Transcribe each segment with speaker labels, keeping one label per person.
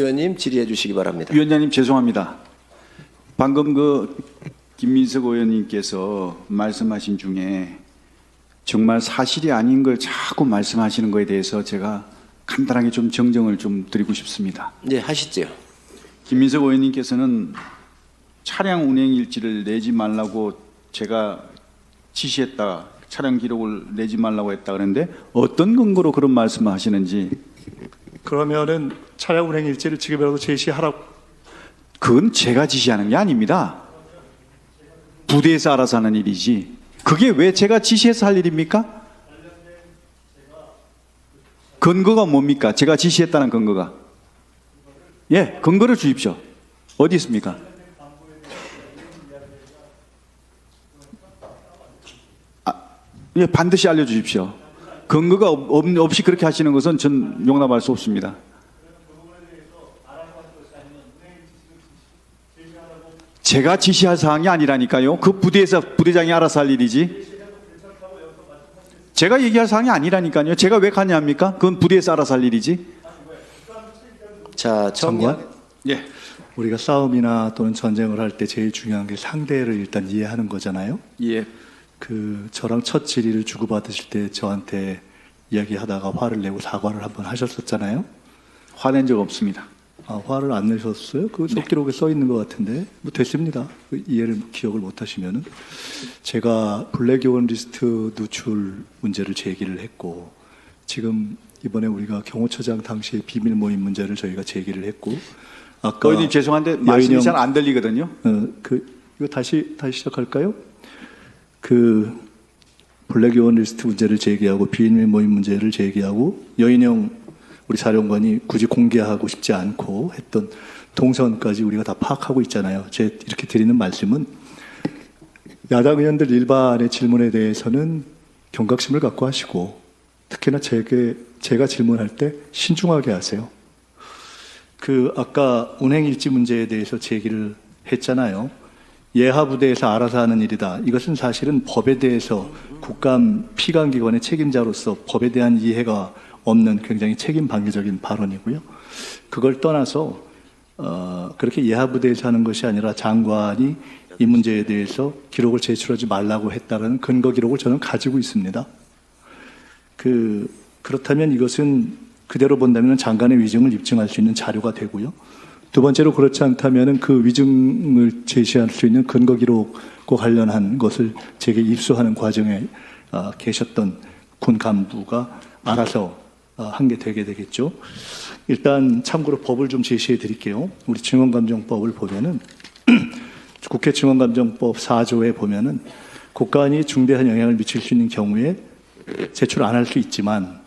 Speaker 1: 의원님 질의해 주시기 바랍니다.
Speaker 2: 위원장님 죄송합니다. 방금 그 김민석 의원님께서 말씀하신 중에 정말 사실이 아닌 걸 자꾸 말씀하시는 거에 대해서 제가 간단하게 좀 정정을 좀 드리고 싶습니다.
Speaker 1: 네, 하시죠.
Speaker 2: 김민석 의원님께서는 차량 운행 일지를 내지 말라고 제가 지시했다. 차량 기록을 내지 말라고 했다 그랬는데 어떤 근거로 그런 말씀을 하시는지
Speaker 3: 그러면은 차량 운행 일지를 지금이라도 제시하라고
Speaker 2: 그건 제가 지시하는 게 아닙니다. 부대에서 알아서 하는 일이지. 그게 왜 제가 지시해서 할 일입니까? 근거가 뭡니까? 제가 지시했다는 근거가. 예, 근거를 주십시오. 어디 있습니까? 아, 예, 반드시 알려주십시오. 근거가 없, 없- 없이 그렇게 하시는 것은 전 용납할 수 없습니다. 제가 지시할 사항이 아니라니까요. 그 부대에서 부대장이 알아서 할 일이지. 제가 얘기할 사항이 아니라니까요. 제가 왜 가냐 합니까? 그건 부대에서 알아서 할 일이지.
Speaker 1: 자, 정관.
Speaker 2: 예.
Speaker 3: 우리가 싸움이나 또는 전쟁을 할 때 제일 중요한 게 상대를 일단 이해하는 거잖아요.
Speaker 2: 예.
Speaker 3: 그 저랑 첫 질의를 주고받으실 때 저한테 이야기하다가 화를 내고 사과를 한번 하셨었잖아요.
Speaker 2: 화낸 적 없습니다.
Speaker 3: 아, 화를 안 내셨어요? 그 속기록에 써 있는 것 같은데 뭐 됐습니다. 그 이해를 기억을 못 하시면은 제가 블랙 요원 리스트 누출 문제를 제기를 했고 지금 이번에 우리가 경호처장 당시의 비밀 모임 문제를 저희가 제기를 했고 아까
Speaker 2: 의원님 죄송한데 말씀이
Speaker 3: 여인영-
Speaker 2: 잘안 들리거든요.
Speaker 3: 어, 그 이거 다시 다시 시작할까요? 그 블랙 요원 리스트 문제를 제기하고 비밀 모임 문제를 제기하고 여인영 우리 사령관이 굳이 공개하고 싶지 않고 했던 동선까지 우리가 다 파악하고 있잖아요. 제 이렇게 드리는 말씀은 야당 의원들 일반의 질문에 대해서는 경각심을 갖고 하시고 특히나 제게 제가 질문할 때 신중하게 하세요. 그 아까 운행 일지 문제에 대해서 제기를 했잖아요. 예하 부대에서 알아서 하는 일이다. 이것은 사실은 법에 대해서 국감 피감 기관의 책임자로서 법에 대한 이해가 없는 굉장히 책임 방해적인 발언이고요. 그걸 떠나서 어, 그렇게 예하 부대에서 하는 것이 아니라 장관이 이 문제에 대해서 기록을 제출하지 말라고 했다는 근거 기록을 저는 가지고 있습니다. 그 그렇다면 이것은 그대로 본다면 장관의 위증을 입증할 수 있는 자료가 되고요. 두 번째로 그렇지 않다면 그 위증을 제시할 수 있는 근거 기록과 관련한 것을 제게 입수하는 과정에 아, 계셨던 군 간부가 알아서 아, 한 게 되게 되겠죠. 일단 참고로 법을 좀 제시해 드릴게요. 우리 증언감정법을 보면은 국회 증언감정법 4조에 보면은 국가안이 중대한 영향을 미칠 수 있는 경우에 제출 안 할 수 있지만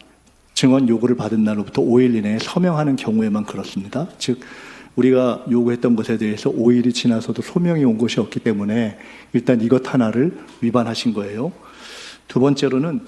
Speaker 3: 증언 요구를 받은 날로부터 5일 이내에 서명하는 경우에만 그렇습니다. 즉 우리가 요구했던 것에 대해서 5일이 지나서도 소명이 온 것이 없기 때문에 일단 이것 하나를 위반하신 거예요. 두 번째로는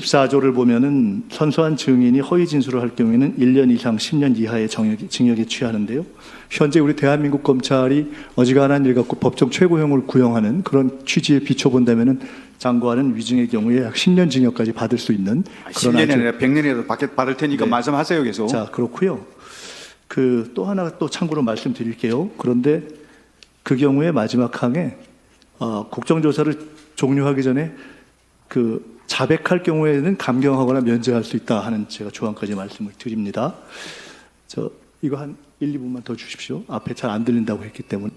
Speaker 3: 14조를 보면은 선소한 증인이 허위 진술을 할 경우에는 1년 이상 10년 이하의 정역이, 징역에 취하는데요. 현재 우리 대한민국 검찰이 어지간한 일 갖고 법정 최고형을 구형하는 그런 취지에 비춰본다면은 장관은 위증의 경우에 약 10년 징역까지 받을 수 있는 그런
Speaker 2: 10년이
Speaker 3: 아주
Speaker 2: 아니라 100년이라도 받게 받을 테니까
Speaker 3: 네.
Speaker 2: 말씀하세요 계속.
Speaker 3: 자, 그렇고요. 그 또 하나 또 참고로 말씀드릴게요. 그런데 그 경우에 마지막 항에 어, 국정조사를 종료하기 전에 그 자백할 경우에는 감경하거나 면제할 수 있다 하는 제가 조항까지 말씀을 드립니다. 저 이거 한 1, 2분만 더 주십시오. 앞에 잘 안 들린다고 했기 때문에.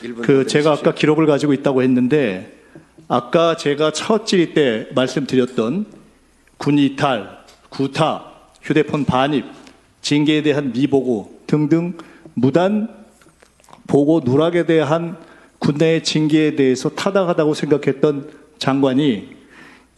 Speaker 1: 그더
Speaker 3: 제가. 아까 기록을 가지고 있다고 했는데 아까 제가 첫 질의 때 말씀드렸던 군 이탈, 구타, 휴대폰 반입, 징계에 대한 미보고 등등 무단 보고 누락에 대한 군내의 징계에 대해서 타당하다고 생각했던 장관이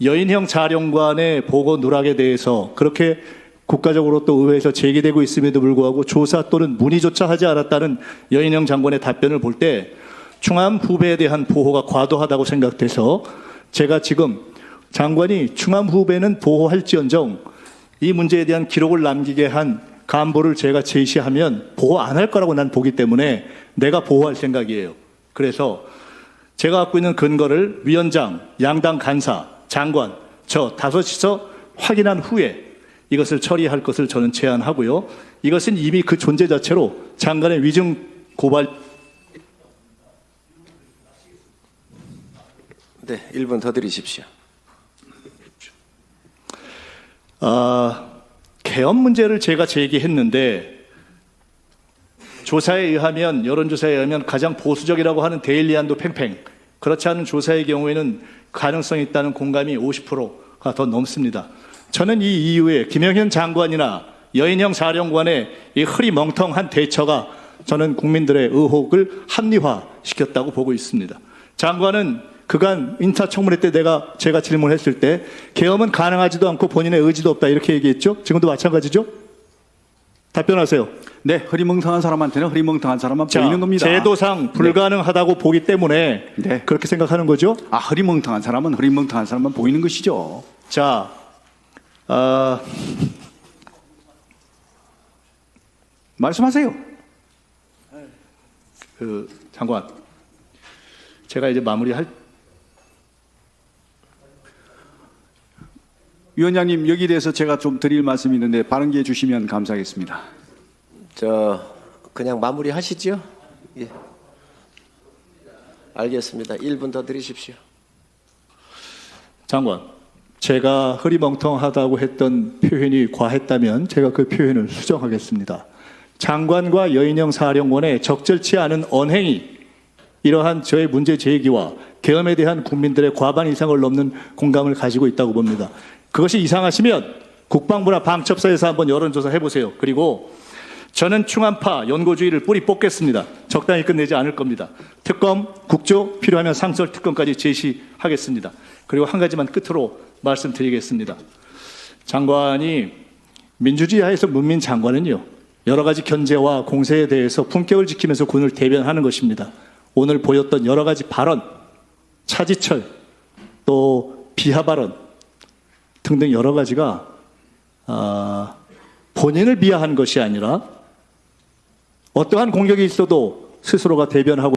Speaker 3: 여인형 자령관의 보고 누락에 대해서 그렇게 국가적으로 또 의회에서 제기되고 있음에도 불구하고 조사 또는 문의조차 하지 않았다는 여인형 장관의 답변을 볼 때 충암 후배에 대한 보호가 과도하다고 생각돼서 제가 지금 장관이 충암 후배는 보호할지언정 이 문제에 대한 기록을 남기게 한 간부를 제가 제시하면 보호 안 할 거라고 난 보기 때문에 내가 보호할 생각이에요. 그래서 제가 갖고 있는 근거를 위원장, 양당 간사, 장관, 저 다섯이서 확인한 후에 이것을 처리할 것을 저는 제안하고요. 이것은 이미 그 존재 자체로 장관의 위증 고발
Speaker 1: 네, 1분 더 드리십시오.
Speaker 3: 아, 개헌 문제를 제가 제기했는데 조사에 의하면 여론조사에 의하면 가장 보수적이라고 하는 데일리안도 팽팽 그렇지 않은 조사의 경우에는 가능성이 있다는 공감이 50%가 더 넘습니다. 저는 이 이후에 김영현 장관이나 여인영 사령관의 이 흐리멍텅한 대처가 저는 국민들의 의혹을 합리화시켰다고 보고 있습니다. 장관은 그간 인사 청문회 때 내가 제가 질문했을 때 계엄은 가능하지도 않고 본인의 의지도 없다 이렇게 얘기했죠. 지금도 마찬가지죠. 답변하세요.
Speaker 2: 네, 흐리멍텅한 사람한테는 흐리멍텅한 사람만
Speaker 3: 자,
Speaker 2: 보이는 겁니다.
Speaker 3: 제도상 불가능하다고 보기 때문에
Speaker 2: 네.
Speaker 3: 그렇게 생각하는 거죠.
Speaker 2: 아, 흐리멍텅한 사람은 흐리멍텅한 사람만 보이는 것이죠.
Speaker 3: 자, 아,
Speaker 2: 말씀하세요.
Speaker 3: 그 장관, 제가 이제 마무리할
Speaker 2: 위원장님 여기에 대해서 제가 좀 드릴 말씀이 있는데 발언기해 주시면 감사하겠습니다.
Speaker 1: 저 그냥 마무리 하시죠? 예. 알겠습니다. 1분 더 드리십시오.
Speaker 3: 장관, 제가 흐리멍텅하다고 했던 표현이 과했다면 제가 그 표현을 수정하겠습니다. 장관과 여인영 사령관의 적절치 않은 언행이 이러한 저의 문제 제기와 계엄에 대한 국민들의 과반 이상을 넘는 공감을 가지고 있다고 봅니다. 그것이 이상하시면 국방부나 방첩사에서 한번 여론조사 해보세요. 그리고 저는 충안파 연고주의를 뿌리 뽑겠습니다. 적당히 끝내지 않을 겁니다. 특검, 국조, 필요하면 상설 특검까지 제시하겠습니다. 그리고 한 가지만 끝으로 말씀드리겠습니다. 장관이 민주주의 하에서 문민 장관은요 여러 가지 견제와 공세에 대해서 품격을 지키면서 군을 대변하는 것입니다. 오늘 보였던 여러 가지 발언, 차지철, 또 비하 발언 등등 여러 가지가 아, 본인을 비하한 것이 아니라 어떠한 공격이 있어도 스스로가 대변하고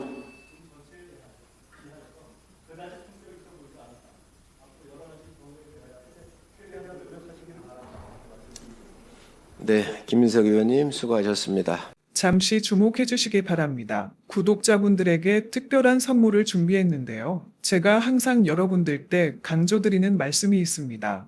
Speaker 1: 네, 김민석 의원님 수고하셨습니다.
Speaker 4: 잠시 주목해 주시기 바랍니다. 구독자분들에게 특별한 선물을 준비했는데요. 제가 항상 여러분들 때 강조드리는 말씀이 있습니다.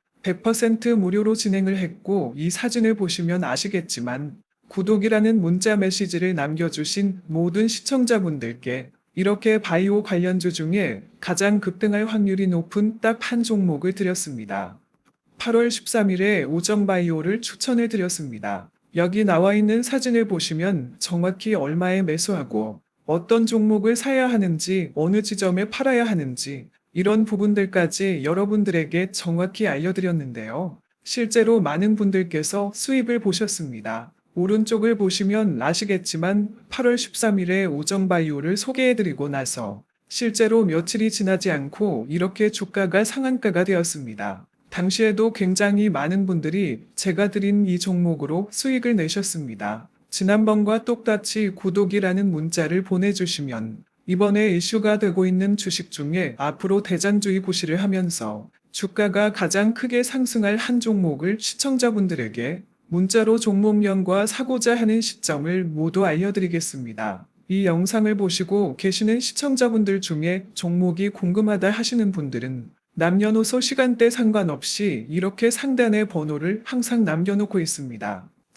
Speaker 4: 100% 무료로 진행을 했고 이 사진을 보시면 아시겠지만 구독이라는 문자 메시지를 남겨주신 모든 시청자분들께 이렇게 바이오 관련주 중에 가장 급등할 확률이 높은 딱 한 종목을 드렸습니다. 8월 13일에 오정바이오를 추천해 드렸습니다. 여기 나와 있는 사진을 보시면 정확히 얼마에 매수하고 어떤 종목을 사야 하는지 어느 지점에 팔아야 하는지 이런 부분들까지 여러분들에게 정확히 알려드렸는데요. 실제로 많은 분들께서 수입을 보셨습니다. 오른쪽을 보시면 아시겠지만 8월 13일에 오정바이오를 소개해드리고 나서 실제로 며칠이 지나지 않고 이렇게 주가가 상한가가 되었습니다. 당시에도 굉장히 많은 분들이 제가 드린 이 종목으로 수익을 내셨습니다. 지난번과 똑같이 구독이라는 문자를 보내주시면 이번에 이슈가 되고 있는 주식 중에 앞으로 대장주의 구시를 하면서 주가가 가장 크게 상승할 한 종목을 시청자분들에게 문자로 종목명과 사고자 하는 시점을 모두 알려드리겠습니다. 이 영상을 보시고 계시는 시청자분들 중에 종목이 궁금하다 하시는 분들은 남녀노소 시간대 상관없이 이렇게 상단에 번호를 항상 남겨놓고 있습니다.